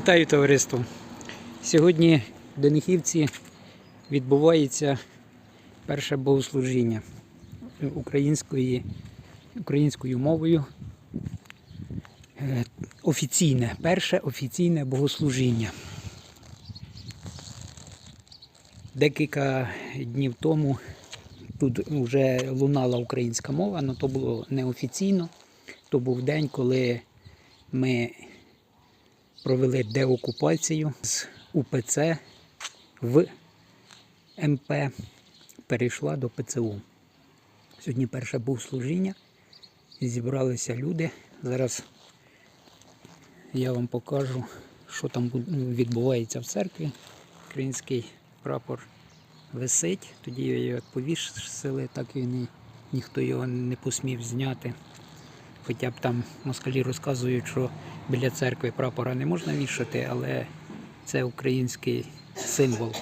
Вітаю товариство. Сьогодні в Денихівці відбувається перше богослужіння української, українською мовою. Е, Офіційне, перше офіційне богослужіння. Декілька днів тому тут вже лунала українська мова, але то було неофіційно. То був день, коли ми провели деокупацію з УПЦ в МП, перейшла до ПЦУ. Сьогодні перше богослужіння. Зібралися люди. Зараз я вам покажу, що там відбувається в церкві. Український прапор висить. Тоді його як повісили, так і ні, ніхто його не посмів зняти. Хоча б там москалі розказують, що біля церкви прапора не можна вішати, але це український символ.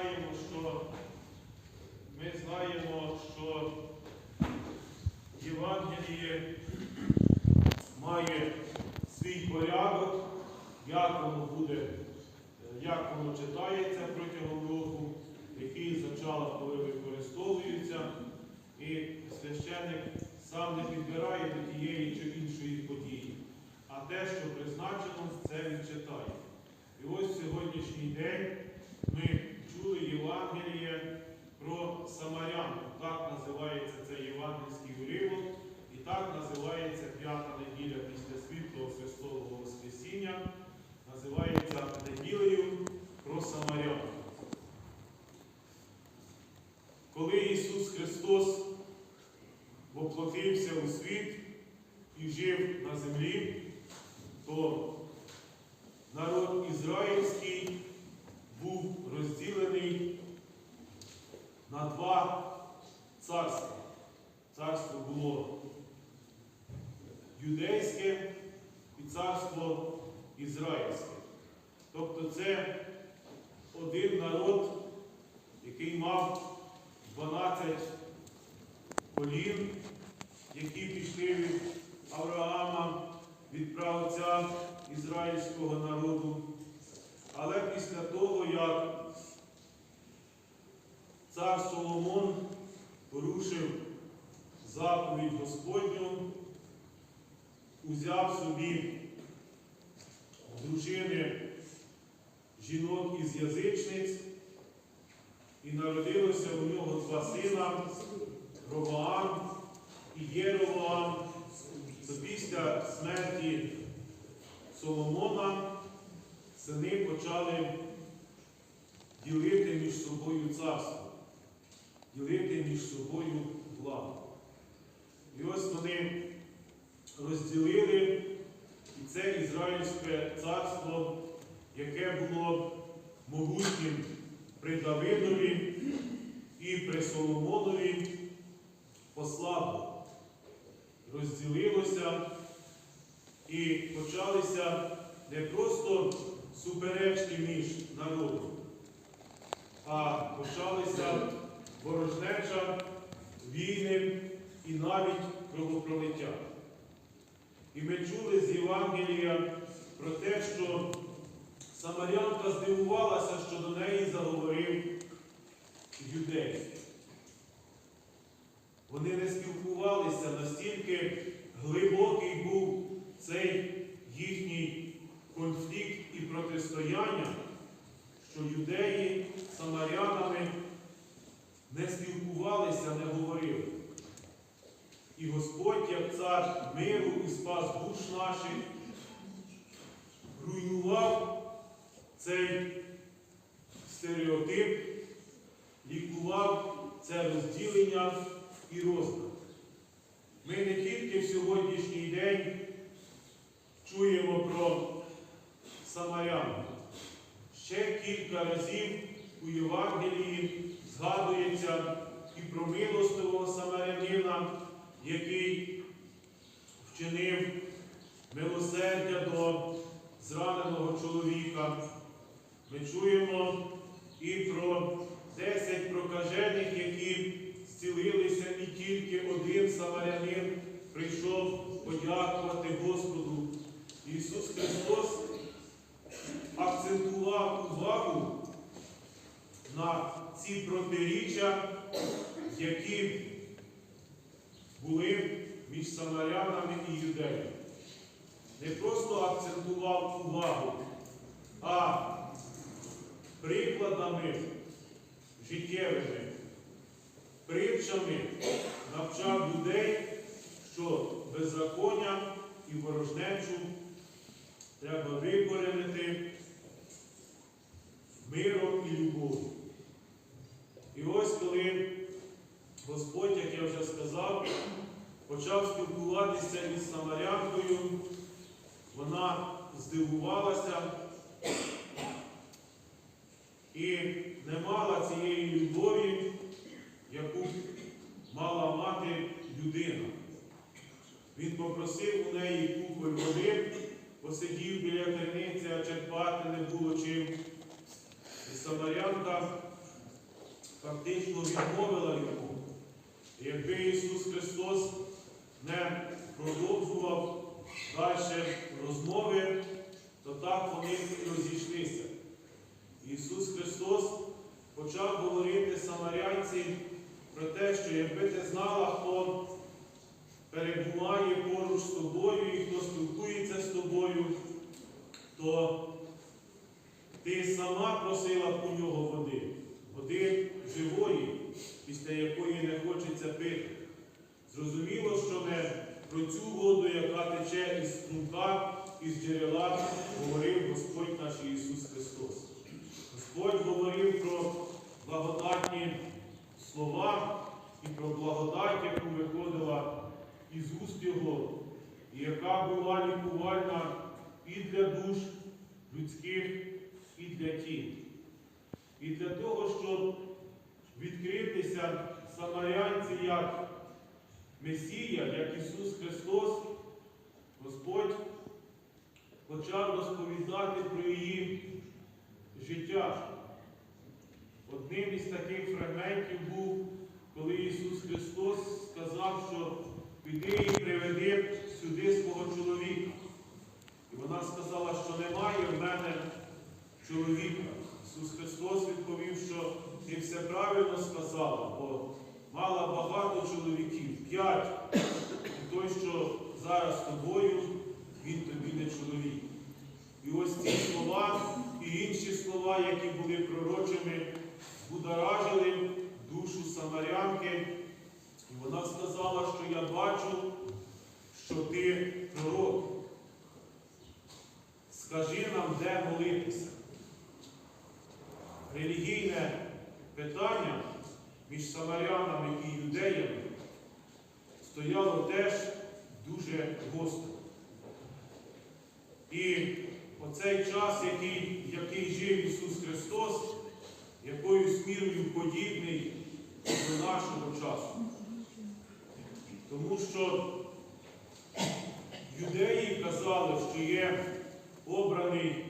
Ми знаємо, що ми знаємо, що Євангеліє має свій порядок, як воно буде, е, як воно читається протягом року, які зачала, коли використовуються, і священник сам не підбирає до тієї чи іншої події, а те, що призначено, це він читає. І ось сьогоднішній день ми чули Євангеліє про Самарян. Так називається цей євангельський уривок, і так називається п'ята неділя після світлого Христового Воскресіння, називається неділею про Самарян. Коли Ісус Христос воплотився у світ і жив на землі, то народ ізраїльський був розділений на два царства. Царство було юдейське і царство ізраїльське. Тобто це один народ, який мав 12 колін, які пішли від Авраама, від правця ізраїльського народу. Але після того, як цар Соломон порушив заповідь Господню, узяв собі дружини жінок із язичниць, і народилося у нього два сина Ровоам і то після смерті Соломона сини почали ділити між собою царство, ділити між собою владу. І ось вони розділили і це Ізраїльське царство, яке було могутнім при Давидові і при Соломонові, послабло, розділилося і почалися не просто суперечки між народом, а почалися ворожнеча, війни і навіть кровопролиття. І ми чули з Євангелія про те, що Самарянка здивувалася, що до неї заговорив юдей. Вони не спілкувалися, настільки глибокий був цей їхній конфлікт і протистояння, що юдеї з самарянами не спілкувалися, не говорили. І Господь, як цар миру і спас душ наших, руйнував цей стереотип, лікував це розділення і розбрат. Ми не тільки в сьогоднішній день чуємо про самарян. Ще кілька разів у Євангелії згадується і про милостивого самарянина, який вчинив милосердя до зраненого чоловіка. Ми чуємо і про десять прокажених, які зцілилися, і тільки один самарянин прийшов подякувати Господу. Ісус Христос акцентував увагу на ці протиріччя, які були між самарянами і юдеями. Не просто акцентував увагу, а прикладами життєвими, притчами навчав людей, що беззаконня і ворожнечу треба викоренити миром і любов'ю. І ось коли Господь, як я вже сказав, почав спілкуватися із Самарянкою, вона здивувалася і не мала цієї любові, яку мала мати людина. Він попросив у неї купи води, посидів біля криниці, а черпати не було чим. І Самарянка фактично відмовила йому. І якби Ісус Христос не продовжував далі розмови, то так вони і розійшлися. Ісус Христос почав говорити самарянці про те, що якби ти знала, хто перебуває поруч з тобою і хто спілкується з тобою, то ти сама просила б у нього води, води живої, після якої не хочеться пити. Зрозуміло, що не про цю воду, яка тече із струмка, із джерела, говорив Господь наш Ісус Христос. Господь говорив про благодатні слова і про благодать, яку виходила із уст Його, і яка була лікувальна і для душ людських, і для тіл. І для того, щоб відкритися самарянці як Месія, як Ісус Христос, Господь почав розповідати про її життя. Одним із таких фрагментів був, коли Ісус Христос сказав, що піди і приведи сюди свого чоловіка. Вона сказала, що немає в мене чоловіка. Ісус Христос відповів, що ти все правильно сказала, бо мала багато чоловіків, п'ять. І той, що зараз тобою, він тобі не чоловік. І ось ці слова і інші слова, які були пророчими, будоражили душу самарянки. І вона сказала, що я бачу, що ти пророк. Скажи нам, де молитися. Релігійне питання між самарянами і юдеями стояло теж дуже гостро. І оцей час, який, який жив Ісус Христос, якоюсь мірою подібний до нашого часу. Тому що юдеї казали, що є обраний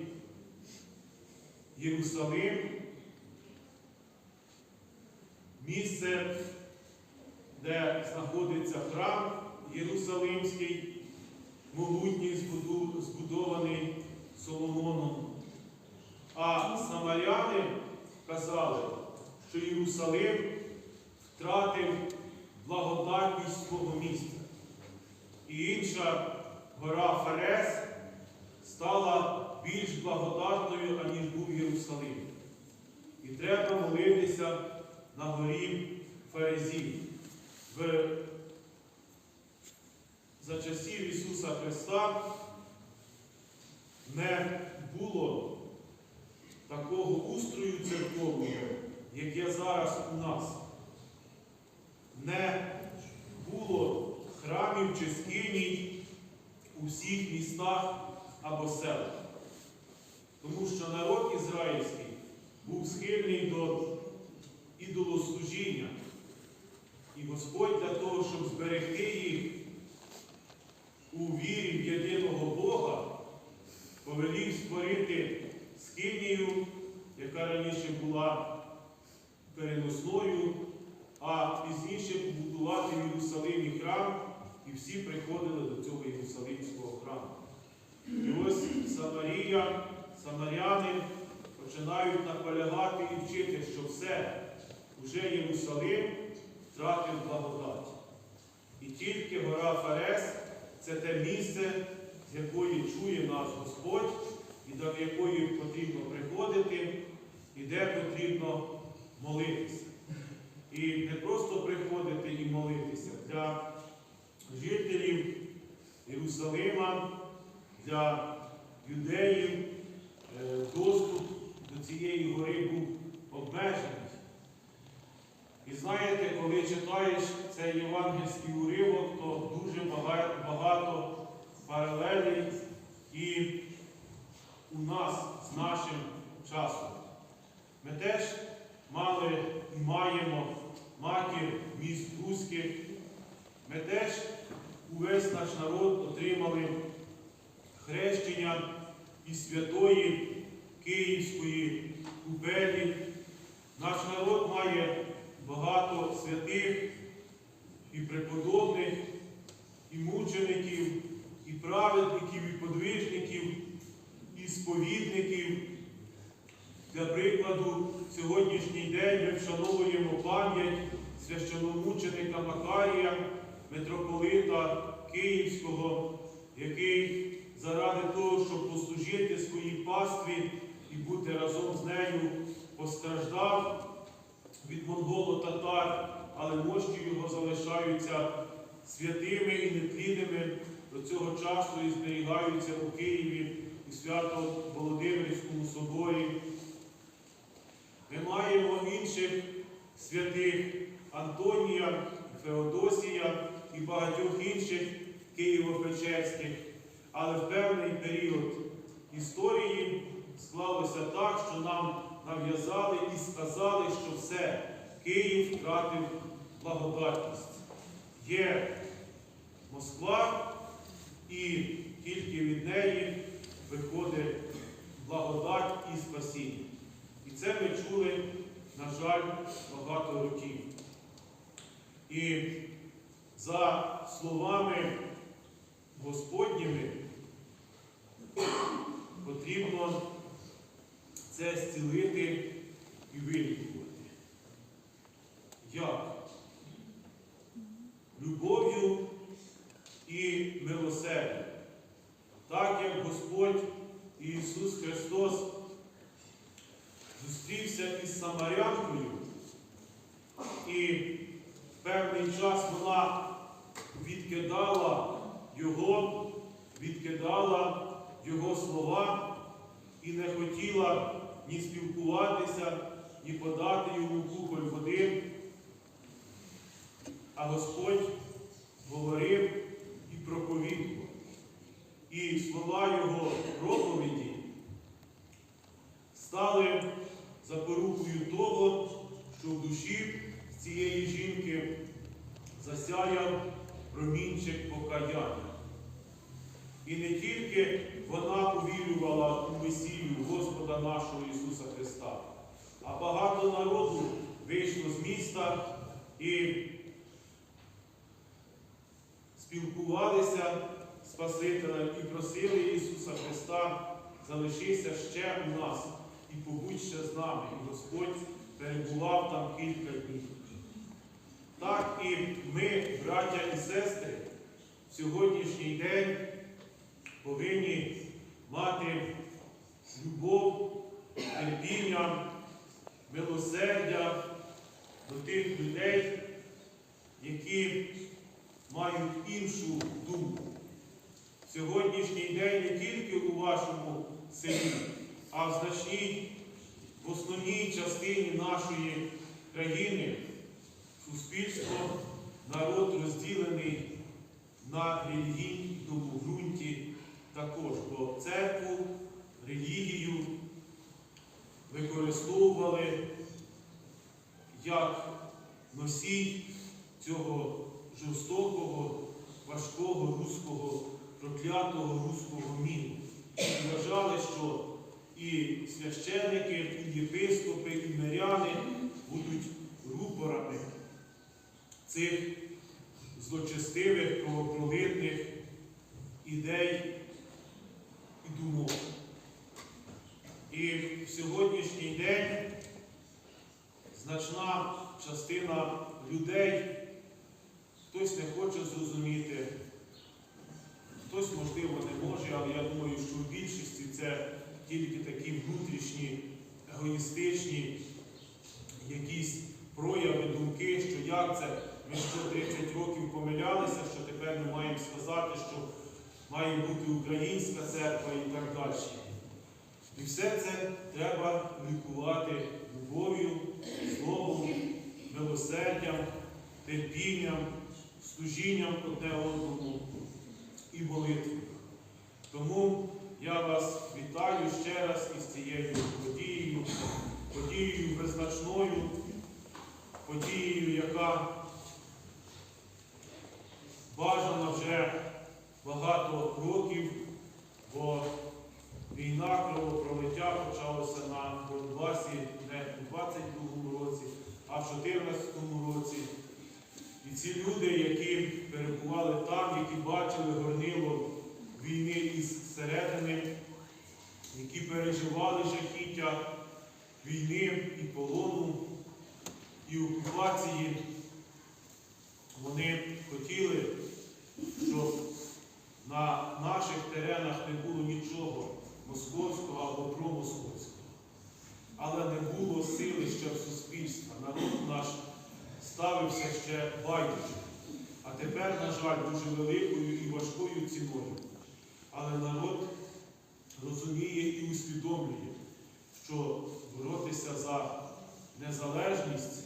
Єрусалим, місце, де знаходиться храм Єрусалимський, могутній збудований Соломоном. А самаряни казали, що Єрусалим втратив благодатність свого місця. І інша гора Ферес стала більш благодатною, аніж був Єрусалим. І треба молитися на горі Ферезі. В... За часів Ісуса Христа не було такого устрою церковного, як є зараз у нас. Не було храмів чи скиній у всіх містах або селах. Тому що народ ізраїльський був схильний до ідолослужіння. І Господь для того, щоб зберегти їх у вірі в єдиного Бога, повелів створити скинію, яка раніше була переносною, а пізніше побудувати в Єрусалимі храм, і всі приходили до цього Єрусалимського храму. І ось Самарія, самаряни починають наполягати і вчити, що все, уже Єрусалим втратив благодать. І тільки гора Ферес це те місце, з якої чує нас Господь, і до якої потрібно приходити, і де потрібно молитися. І не просто приходити і молитися для жителів Єрусалима, для юдеїв е, доступ до цієї гори був обмежений. І знаєте, коли читаєш цей євангельський уривок, то дуже багато паралелей і у нас з нашим часом. Ми теж мали і маємо матір міст руських. Ми теж увесь наш народ отримали хрещення і святої Київської купелі. Наш народ має багато святих і преподобних, і мучеників, і праведників, і подвижників, і сповідників. Для прикладу, сьогоднішній день ми вшановуємо пам'ять священомученика Макарія, митрополита Київського, який заради того, щоб послужити своїй пастві і бути разом з нею, постраждав від монголо-татар, але мощі його залишаються святими і нетлінними до цього часу і зберігаються у Києві у Свято-Володимирському соборі. Ми маємо інших святих Антонія, Феодосія і багатьох інших Києво-Печерських. Але в певний період історії склалося так, що нам нав'язали і сказали, що все, Київ втратив благодатність. Є Москва, і тільки від неї виходить благодать і спасіння. І це ми чули, на жаль, багато років. І за словами Господніми потрібно це зцілити і вилікувати. Як? Любов'ю і милосердям. Так як Господь Ісус Христос зустрівся із Самарянкою, і певний час вона відкидала Його, відкидала Його слова і не хотіла ні спілкуватися, ні подати йому кухоль води. А Господь говорив і проповідував. І слова Його проповіді стали запорукою того, що в душі цієї жінки засяяв промінчик покаяння. І не тільки вона увірювала у Месію Господа нашого Ісуса Христа, а багато народу вийшло з міста і спілкувалися з Спасителем і просили Ісуса Христа, залишися ще у нас, і побудь ще з нами. І Господь перебував там кілька днів. Так і ми, браття і сестри, в сьогоднішній день повинні мати любов, терпіння, милосердя до тих людей, які мають іншу думку. Сьогоднішній день не тільки у вашому селі, а в значній, в основній частині нашої країни суспільство, народ розділений на релігійному ґрунті також, бо церкву, релігію використовували як носій цього жорстокого, важкого руського, проклятого руського міру. І вважали, що і священники, і єпископи, і миряни будуть рупорами цих злочестивих, кровопролитних ідей і думок. І в сьогоднішній день значна частина людей хтось не хоче зрозуміти, хтось, можливо, не може, але я думаю, що в більшості це тільки такі внутрішні, егоїстичні якісь прояви, думки, як це ми 130 років помилялися, що тепер ми маємо сказати, що має бути українська церква і так далі. І все це треба лікувати любов'ю, словом, милосердям, терпінням, служінням одне одному і молитвою. Тому я вас вітаю ще раз із цією подією, подією визначною, подією, яка бажана вже багато років, бо війна кровопролиття почалася на Донбасі не у 22-му році, а в 14-му році. І ці люди, які перебували там, які бачили горнило війни із середини, які переживали жахіття війни і полону, і окупації, вони хотіли, щоб на наших теренах не було нічого московського або промосковського. Але не було сили ще в суспільстві. Народ наш ставився ще байдуже. А тепер, на жаль, дуже великою і важкою ціною. Але народ розуміє і усвідомлює, що боротися за незалежність,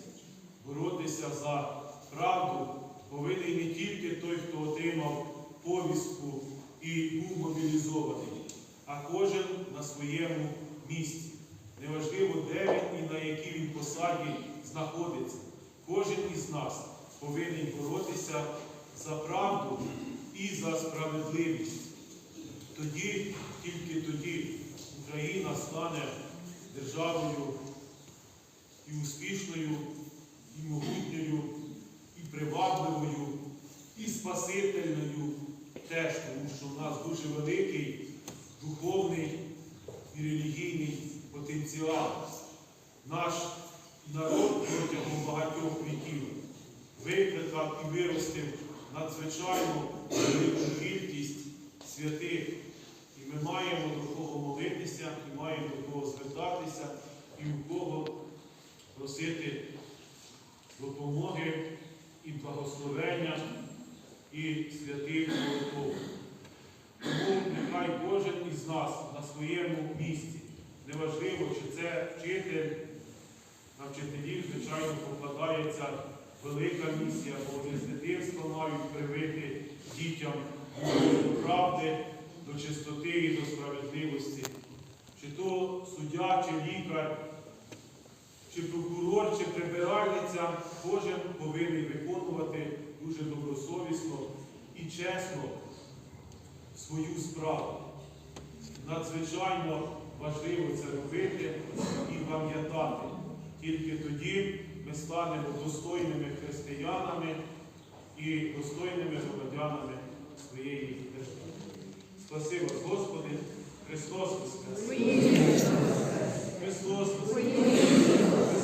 боротися за правду повинен не тільки той, хто отримав повістку і був мобілізований, а кожен на своєму місці. Неважливо, де він і на якій він посаді знаходиться. Кожен із нас повинен боротися за правду і за справедливість. Тоді, тільки тоді Україна стане державою і успішною, і могутньою, і привабливою, і спасительною теж, тому що в нас дуже великий духовний і релігійний потенціал. Наш народ протягом багатьох віків викликав і виростив надзвичайно велику кількість святих. І ми маємо до кого молитися, і маємо до кого звертатися, і у кого просити допомоги і благословення і святих молитов. Тому нехай кожен із нас на своєму місці. Неважливо, чи це вчитель, на вчителів, звичайно, покладається велика місія, бо вони з дитинства мають привити дітям до правди, до чистоти і до справедливості. Чи то суддя, чи лікар, чи прокурор, чи прибиральниця, кожен повинен виконувати дуже добросовісно і чесно свою справу. Надзвичайно важливо це робити і пам'ятати. Тільки тоді ми станемо достойними християнами і достойними громадянами своєї держави. Спасибо, Господи, Христос Воскрес! Христос Воскрес!